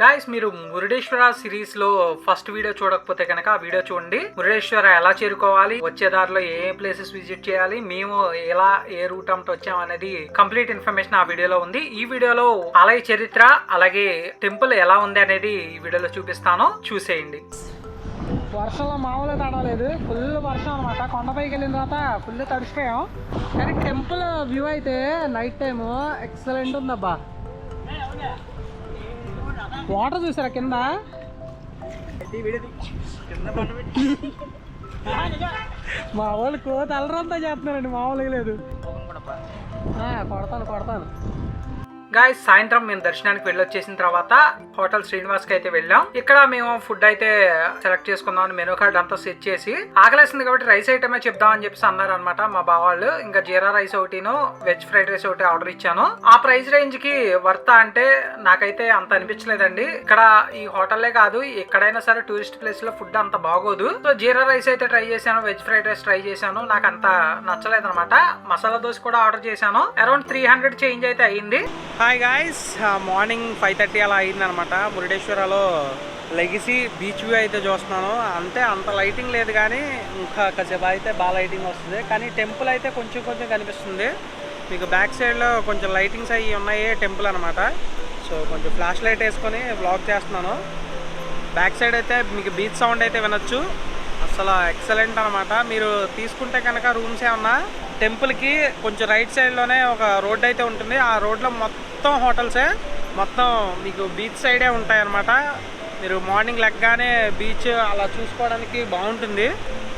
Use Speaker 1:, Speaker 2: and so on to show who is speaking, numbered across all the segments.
Speaker 1: Guys మీరు మురుడేశ్వర సిరీస్లో first video చూడకపోతే కనుక ఆ వీడియో చూడండి. మురుడేశ్వర ఎలా చేరుకోవాలి? వచ్చే దారిలో ఏ ప్లేసెస్ విజిట్ చేయాలి? మేము ఎలా ఏ రూట్ అంతా వచ్చాం అనేది కంప్లీట్ ఇన్ఫర్మేషన్ ఆ వీడియోలో ఉంది. ఈ వీడియోలో ఆలయ చరిత్ర అలాగే టెంపుల్ ఎలా ఉంది అనేది ఈ వీడియోలో చూపిస్తాను. చూసేయండి. వర్షంలో మామూలుగా తడవలేదు ఫుల్ వర్షం అనమాట కొండపైకి వెళ్ళిన తర్వాత ఫుల్ తడిచిపోయాం కానీ టెంపుల్ వ్యూ అయితే నైట్ టైం ఎక్సలెంట్ ఉందబ్బా. వాటర్ చూసారా కింద? మా వాళ్ళు కోత అల్లరంతా చేస్తున్నారండి మామూలుగా లేదు. కొడతాను కొడతాను. గాయ్ సాయంత్రం మేము దర్శనానికి వెళ్ళొచ్చేసిన తర్వాత హోటల్ శ్రీనివాస్కి అయితే వెళ్ళాం. ఇక్కడ మేము ఫుడ్ అయితే సెలెక్ట్ చేసుకుందాం అని మెనూ కార్డ్ అంతా సెట్ చేసి ఆకలేసింది కాబట్టి రైస్ ఐటమే చెప్దాం అని చెప్పేసి అన్నారు అనమాట మా బావాళ్ళు. ఇంకా జీరా రైస్ ఒకటిను వెజ్ ఫ్రైడ్ రైస్ ఒకటి ఆర్డర్ ఇచ్చాను. ఆ ప్రైస్ రేంజ్కి వర్త అంటే నాకైతే అంత అనిపించలేదండి. ఇక్కడ ఈ హోటల్లే కాదు ఎక్కడైనా సరే టూరిస్ట్ ప్లేస్లో ఫుడ్ అంత బాగోదు. సో జీరా రైస్ అయితే ట్రై చేశాను వెజ్ ఫ్రైడ్ రైస్ ట్రై చేశాను. నాకు అంత నచ్చలేదు అనమాట మసాలా దోశ కూడా ఆర్డర్ చేశాను. అరౌండ్ త్రీ హండ్రెడ్ చేంజ్ అయితే అయ్యింది. Hi guys morning five thirty అలా అయిందనమాట. మురుడేశ్వరలో లెగిసి బీచ్ వ్యూ అయితే చూస్తున్నాను. అంతే అంత లైటింగ్ లేదు కానీ ఇంకా కాసేపు అయితే బాగా లైటింగ్ వస్తుంది. కానీ టెంపుల్ అయితే కొంచెం కొంచెం కనిపిస్తుంది. మీకు బ్యాక్ సైడ్లో కొంచెం లైటింగ్స్ అవి ఉన్నాయి టెంపుల్ అనమాట సో కొంచెం ఫ్లాష్ లైట్ వేసుకొని బ్లాక్ చేస్తున్నాను. బ్యాక్ సైడ్ అయితే మీకు బీచ్ సౌండ్ అయితే వినొచ్చు. అసలు ఎక్సలెంట్ అనమాట మీరు తీసుకుంటే కనుక రూమ్స్ ఏమన్నా టెంపుల్కి కొంచెం రైట్ సైడ్లోనే ఒక రోడ్ అయితే ఉంటుంది. ఆ రోడ్లో మొత్తం మొత్తం హోటల్సే మొత్తం మీకు బీచ్ సైడే ఉంటాయి అనమాట మీరు మార్నింగ్ లెగ్గానే బీచ్ అలా చూసుకోవడానికి బాగుంటుంది.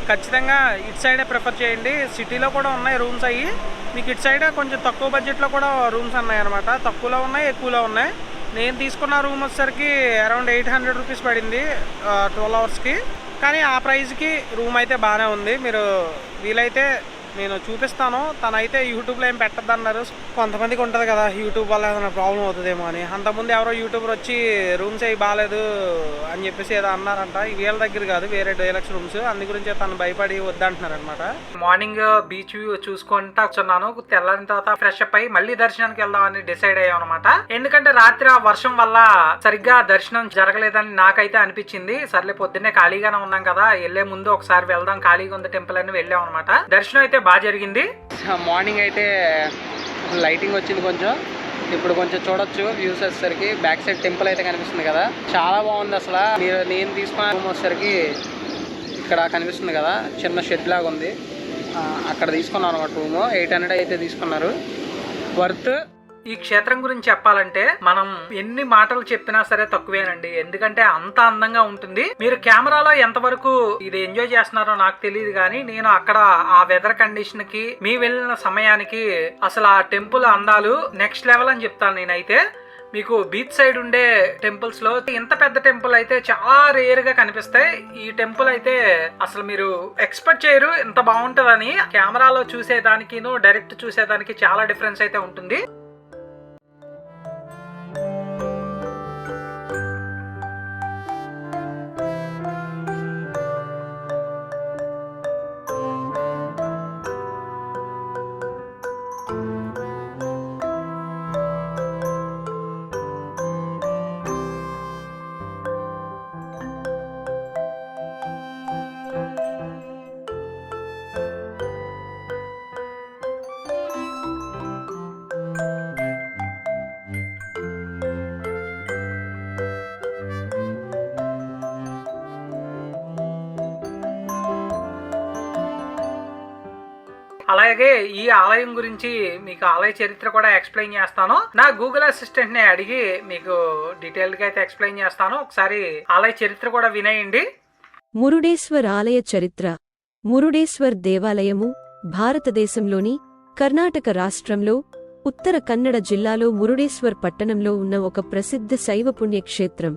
Speaker 1: ఖచ్చితంగా ఇటు సైడే ప్రిఫర్ చేయండి. సిటీలో కూడా ఉన్నాయి రూమ్స్ అవి మీకు ఇటు సైడే కొంచెం తక్కువ బడ్జెట్లో కూడా రూమ్స్ ఉన్నాయి అనమాట తక్కువలో ఉన్నాయి ఎక్కువలో ఉన్నాయి. నేను తీసుకున్న రూమ్ వచ్చేసరికి అరౌండ్ ఎయిట్ హండ్రెడ్ రూపీస్ పడింది ట్వెల్వ్ అవర్స్కి. కానీ ఆ ప్రైస్కి రూమ్ అయితే బాగానే ఉంది. మీరు వీలైతే నేను చూపిస్తాను. తనైతే యూట్యూబ్లో ఏం పెట్టద్దన్నారు. కొంతమందికి ఉంటుంది కదా యూట్యూబ్ వల్ల ఏదైనా ప్రాబ్లం అవుతుందేమో అని. అంతకుముందు ఎవరో యూట్యూబర్ వచ్చి రూమ్స్ అవి బాగాలేదు అని చెప్పేసి ఏదో అన్నారంట. వీళ్ళ దగ్గర కాదు వేరే డైలక్స్ రూమ్స్. అందు గురించి తను భయపడి వద్దంటున్నారు అనమాట మార్నింగ్ బీచ్ వ్యూ చూసుకుంటా వచ్చున్నాను తెల్లారిన తర్వాత ఫ్రెష్ అప్ అయ్యి మళ్ళీ దర్శనానికి వెళ్దామని డిసైడ్ అయ్యాం అనమాట ఎందుకంటే రాత్రి ఆ వర్షం వల్ల సరిగ్గా దర్శనం జరగలేదని నాకైతే అనిపించింది. సర్లే పొద్దున్నే ఖాళీగానే ఉన్నాం కదా వెళ్ళే ముందు ఒకసారి వెళ్దాం. ఖాళీగా ఉంది టెంపుల్ అని వెళ్ళాం అనమాట దర్శనం అయితే బాగా జరిగింది. మార్నింగ్ అయితే లైటింగ్ వచ్చింది కొంచెం. ఇప్పుడు కొంచెం చూడొచ్చు వ్యూస్ వచ్చేసరికి. బ్యాక్ సైడ్ టెంపుల్ అయితే కనిపిస్తుంది కదా. చాలా బాగుంది అసలు. మీరు నేను తీసుకున్న రూమ్ వచ్చేసరికి ఇక్కడ కనిపిస్తుంది కదా. చిన్న షెడ్ లాగా ఉంది. అక్కడ తీసుకున్నాను అనమాట రూమ్ ఎయిట్ హండ్రెడ్ అయితే తీసుకున్నారు. వర్త్ ఈ క్షేత్రం గురించి చెప్పాలంటే మనం ఎన్ని మాటలు చెప్పినా సరే తక్కువేనండి. ఎందుకంటే అంత అందంగా ఉంటుంది. మీరు కెమెరాలో ఎంతవరకు ఇది ఎంజాయ్ చేస్తున్నారో నాకు తెలియదు కానీ నేను అక్కడ ఆ వెదర్ కండిషన్కి మీ వెళ్ళిన సమయానికి అసలు ఆ టెంపుల్ అందాలు నెక్స్ట్ లెవెల్ అని చెప్తాను నేనైతే. మీకు బీచ్ సైడ్ ఉండే టెంపుల్స్లో ఇంత పెద్ద టెంపుల్ అయితే చాలా రేర్గా కనిపిస్తాయి. ఈ టెంపుల్ అయితే అసలు మీరు ఎక్స్పెక్ట్ చేయరు ఇంత బాగుంటుందని. కెమెరాలో చూసేదానికి డైరెక్ట్ చూసేదానికి చాలా డిఫరెన్స్ అయితే ఉంటుంది. అలాగే ఈ ఆలయం గురించి మీకు ఆలయ చరిత్ర కూడా ఎక్స్ప్లెయిన్ చేస్తాను. నా గూగుల్ అసిస్టెంట్ని అడిగి మీకు డీటెయిల్గా అయితే ఎక్స్ప్లెయిన్ చేస్తాను. ఒకసారి ఆలయ చరిత్ర కూడా వినేయండి.
Speaker 2: మురుడేశ్వర్ ఆలయ చరిత్ర. మురుడేశ్వర్ దేవాలయము భారతదేశంలోని కర్ణాటక రాష్ట్రంలో ఉత్తర కన్నడ జిల్లాలో మురుడేశ్వర్ పట్టణంలో ఉన్న ఒక ప్రసిద్ధ శైవ పుణ్యక్షేత్రం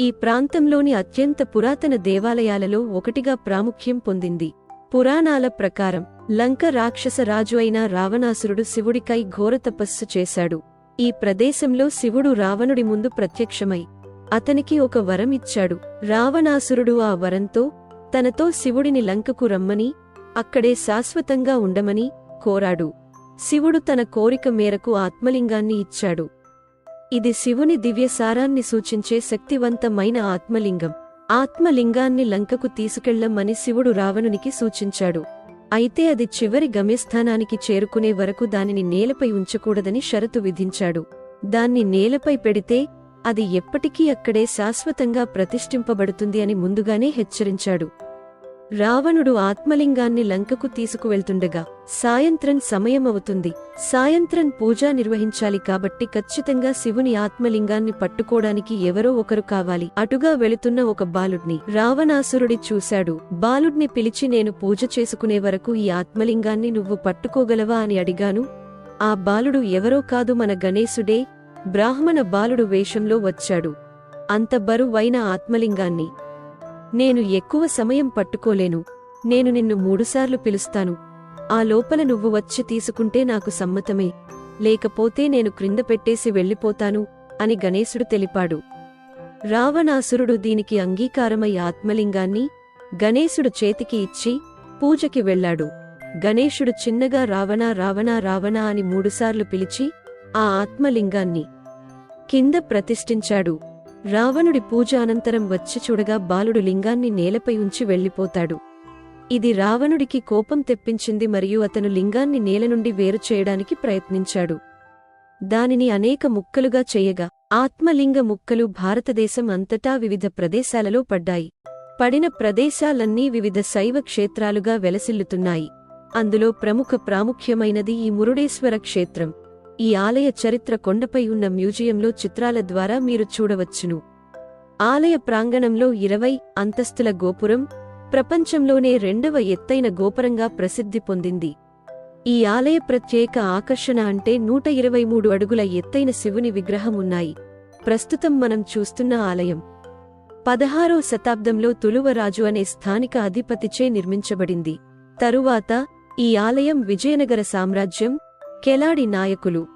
Speaker 2: ఈ ప్రాంతంలోని అత్యంత పురాతన దేవాలయాలలో ఒకటిగా ప్రాముఖ్యం పొందింది. పురాణాల ప్రకారం లంక రాక్షస రాజు అయిన రావణాసురుడు శివుడికై ఘోర తపస్సు చేశాడు. ఈ ప్రదేశంలో శివుడు రావణుడి ముందు ప్రత్యక్షమై అతనికి ఒక వరం ఇచ్చాడు. రావణాసురుడు ఆ వరంతో తనతో శివుడిని లంకకు రమ్మని అక్కడే శాశ్వతంగా ఉండమని కోరాడు. శివుడు తన కోరిక మేరకు ఆత్మలింగాన్ని ఇచ్చాడు. ఇది శివుని దివ్య సారాన్ని సూచించే శక్తివంతమైన ఆత్మలింగం. ఆత్మలింగాన్ని లంకకు తీసుకెళ్ళమని శివుడు రావణునికి సూచించాడు. అయితే అది చివరి గమ్యస్థానానికి చేరుకునే వరకు దానిని నేలపై ఉంచకూడదని షరతు విధించాడు. దాన్ని నేలపై పెడితే అది ఎప్పటికీ అక్కడే శాశ్వతంగా ప్రతిష్ఠింపబడుతుంది అని ముందుగానే హెచ్చరించాడు. రావణుడు ఆత్మలింగాన్ని లంకకు తీసుకువెళ్తుండగా సాయంత్రం సమయమవుతుంది. సాయంత్రం పూజ నిర్వహించాలి కాబట్టి ఖచ్చితంగా శివుని ఆత్మలింగాన్ని పట్టుకోడానికి ఎవరో ఒకరు కావాలి. అటుగా వెళుతున్న ఒక బాలుడ్ని రావణాసురుడి చూశాడు. బాలుడ్ని పిలిచి నేను పూజ చేసుకునే వరకు ఈ ఆత్మలింగాన్ని నువ్వు పట్టుకోగలవా అని అడిగాను. ఆ బాలుడు ఎవరో కాదు మన గణేశుడే. బ్రాహ్మణ బాలుడు వేషంలో వచ్చాడు. అంత బరువైన ఆత్మలింగాన్ని నేను ఎక్కువ సమయం పట్టుకోలేను. నేను నిన్ను మూడుసార్లు పిలుస్తాను. ఆ లోపల నువ్వు వచ్చి తీసుకుంటే నాకు సమ్మతమే. లేకపోతే నేను క్రింద పెట్టేసి వెళ్ళిపోతాను అని గణేశుడు తెలిపాడు. రావణాసురుడు దీనికి అంగీకారమై ఆత్మలింగాన్ని గణేశుడు చేతికి ఇచ్చి పూజకి వెళ్ళాడు. గణేశుడు చిన్నగా రావణా రావణా రావణా అని మూడుసార్లు పిలిచి ఆ ఆత్మలింగాన్ని కింద ప్రతిష్ఠించాడు. రావణుడి పూజ అనంతరం వచ్చి చూడగా బాలుడు లింగాన్ని నేలపై ఉంచి వెళ్ళిపోతాడు. ఇది రావణుడికి కోపం తెప్పించింది మరియు అతను లింగాన్ని నేల నుండి వేరు చేయడానికి ప్రయత్నించాడు. దానిని అనేక ముక్కలుగా చేయగా ఆత్మలింగ ముక్కలు భారతదేశం అంతటా వివిధ ప్రదేశాలలో పడ్డాయి. పడిన ప్రదేశాలన్నీ వివిధ శైవ క్షేత్రాలుగా వెలసిల్లుతున్నాయి. అందులో ప్రముఖ ప్రాముఖ్యమైనది ఈ మురుడేశ్వర క్షేత్రం. ఈ ఆలయ చరిత్ర కొండపై ఉన్న మ్యూజియంలో చిత్రాల ద్వారా మీరు చూడవచ్చును. ఆలయ ప్రాంగణంలో ఇరవై అంతస్తుల గోపురం ప్రపంచంలోనే రెండవ ఎత్తైన గోపురంగా ప్రసిద్ధి పొందింది. ఈ ఆలయ ప్రత్యేక ఆకర్షణ అంటే నూట ఇరవై మూడు అడుగుల ఎత్తైన శివుని విగ్రహం ఉన్నాయి. ప్రస్తుతం మనం చూస్తున్న ఆలయం. పదహారో శతాబ్దంలో తులువరాజు అనే స్థానిక అధిపతిచే నిర్మించబడింది. తరువాత ఈ ఆలయం విజయనగర సామ్రాజ్యం కెలాడి నాయకులు.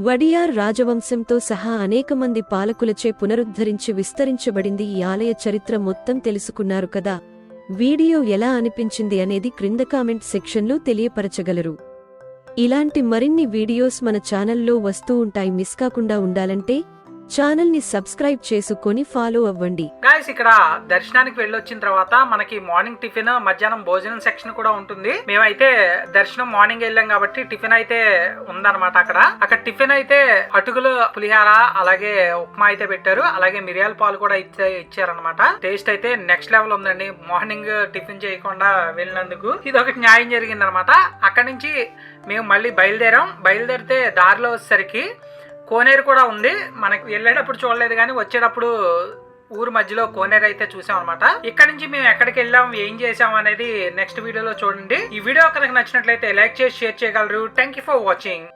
Speaker 2: వడియార్ రాజవంశంతో సహా అనేక మంది పాలకులచే పునరుద్ధరించి విస్తరించబడింది ఈ ఆలయ చరిత్ర మొత్తం తెలుసుకున్నారు కదా. వీడియో ఎలా అనిపించింది అనేది క్రింద కామెంట్ సెక్షన్లో తెలియపరచగలరు. ఇలాంటి మరిన్ని వీడియోస్ మన ఛానల్లో వస్తూ ఉంటాయి. మిస్ కాకుండా ఉండాలంటే ఛానల్ని సబ్స్క్రైబ్ చేసుకొని ఫాలో అవ్వండి.
Speaker 1: గాయస్ ఇక్కడ దర్శనానికి వెళ్ళొచ్చిన తర్వాత మనకి మార్నింగ్ టిఫిన్ మధ్యాహ్నం భోజనం సెక్షన్ కూడా ఉంటుంది. మేమైతే దర్శనం మార్నింగ్ వెళ్ళాం కాబట్టి టిఫిన్ అయితే ఉందన్నమాట అక్కడ. అక్కడ టిఫిన్ అయితే అటుకులు పులిహార అలాగే ఉప్మా అయితే పెట్టారు. అలాగే మిరియాల పాలు కూడా ఇచ్చే ఇచ్చారనమాట టేస్ట్ అయితే నెక్స్ట్ లెవెల్ ఉందండి. మార్నింగ్ టిఫిన్ చేయకుండా వెళ్ళినందుకు ఇది ఒకటి న్యాయం జరిగింది అనమాట అక్కడి నుంచి మేము మళ్ళీ బయలుదేరాం. బయలుదేరితే దారిలో వచ్చేసరికి కోనేరు కూడా ఉంది. మనకి వెళ్ళేటప్పుడు చూడలేదు కానీ వచ్చేటప్పుడు ఊరు మధ్యలో కోనేరు అయితే చూసాం అనమాట ఇక్కడ నుంచి మేము ఎక్కడికి వెళ్ళాం ఏం చేసాం అనేది నెక్స్ట్ వీడియోలో చూడండి. ఈ వీడియో కనుక నచ్చినట్లయితే లైక్ చేసి షేర్ చేయగలరు. Thank you for watching